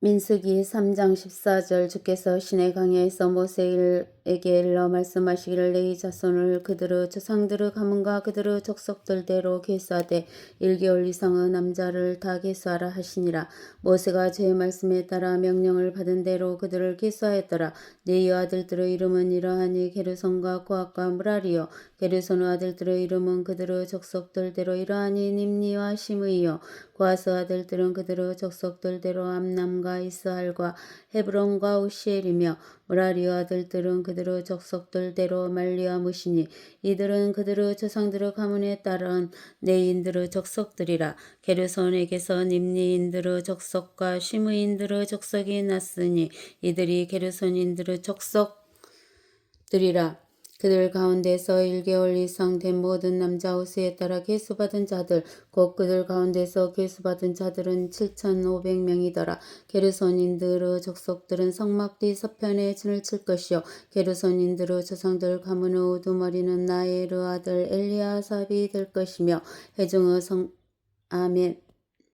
민수기 3장 14절 주께서 신의 강야에서 모세 에게 일러 말씀하시기를 내 자손을 그들의 조상들의 가문과 그들의 족속들대로 계수하되 1개월 이상의 남자를 다 계수하라 하시니라. 모세가 제 말씀에 따라 명령을 받은 대로 그들을 계수하였더라. 네 아들들의 이름은 이러하니 게르손과 고학과 무라리요. 게르손의 아들들의 이름은 그들의 족속들대로 이러하니 님니와 시므이요. 고아스 아들들은 그들의 족속들대로 암남과 이스할과 헤브론과 우시엘이며 무라리의 아들들은 그들 의 족속들대로 말리와 무시니 이들은 그들의 조상들의 가문에 따른 내인들의 족속들이라. 게르손에게서 님니인들의 족속과 시므인들의 족속이 났으니 이들이 게르손인들의 족속들이라 그들 가운데서 1개월 이상 된 모든 남자 호수에 따라 계수받은 자들 곧 그들 가운데서 계수받은 자들은 7,500명이더라. 게르손인들의 족속들은 성막 뒤 서편에 진을 칠 것이요 게르손인들의 조상들 가문의 우두머리는 나엘의 아들 엘리아삽이 될 것이며 회중의 성 아멘